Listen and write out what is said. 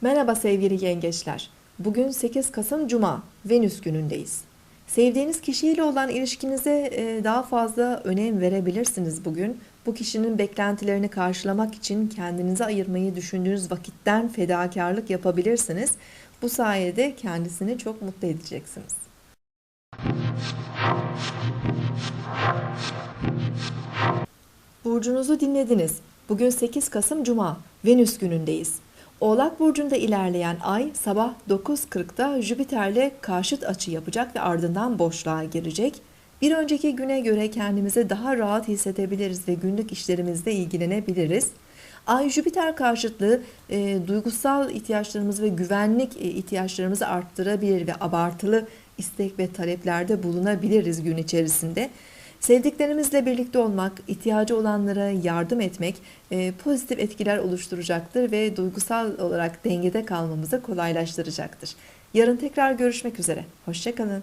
Merhaba sevgili yengeçler. Bugün 8 Kasım Cuma, Venüs günündeyiz. Sevdiğiniz kişiyle olan ilişkinize e, daha fazla önem verebilirsiniz bugün. Bu kişinin beklentilerini karşılamak için kendinize ayırmayı düşündüğünüz vakitten fedakarlık yapabilirsiniz. Bu sayede kendisini çok mutlu edeceksiniz. Burcunuzu dinlediniz. Bugün 8 Kasım Cuma, Venüs günündeyiz. Oğlak Burcu'nda ilerleyen ay sabah 9.40'da Jüpiter'le karşıt açı yapacak ve ardından boşluğa girecek. Bir önceki güne göre kendimizi daha rahat hissedebiliriz ve günlük işlerimizle ilgilenebiliriz. Ay Jüpiter karşıtlığı e, duygusal ihtiyaçlarımızı ve güvenlik e, ihtiyaçlarımızı arttırabilir ve abartılı istek ve taleplerde bulunabiliriz gün içerisinde. Sevdiklerimizle birlikte olmak, ihtiyacı olanlara yardım etmek e, pozitif etkiler oluşturacaktır ve duygusal olarak dengede kalmamızı kolaylaştıracaktır. Yarın tekrar görüşmek üzere. Hoşçakalın.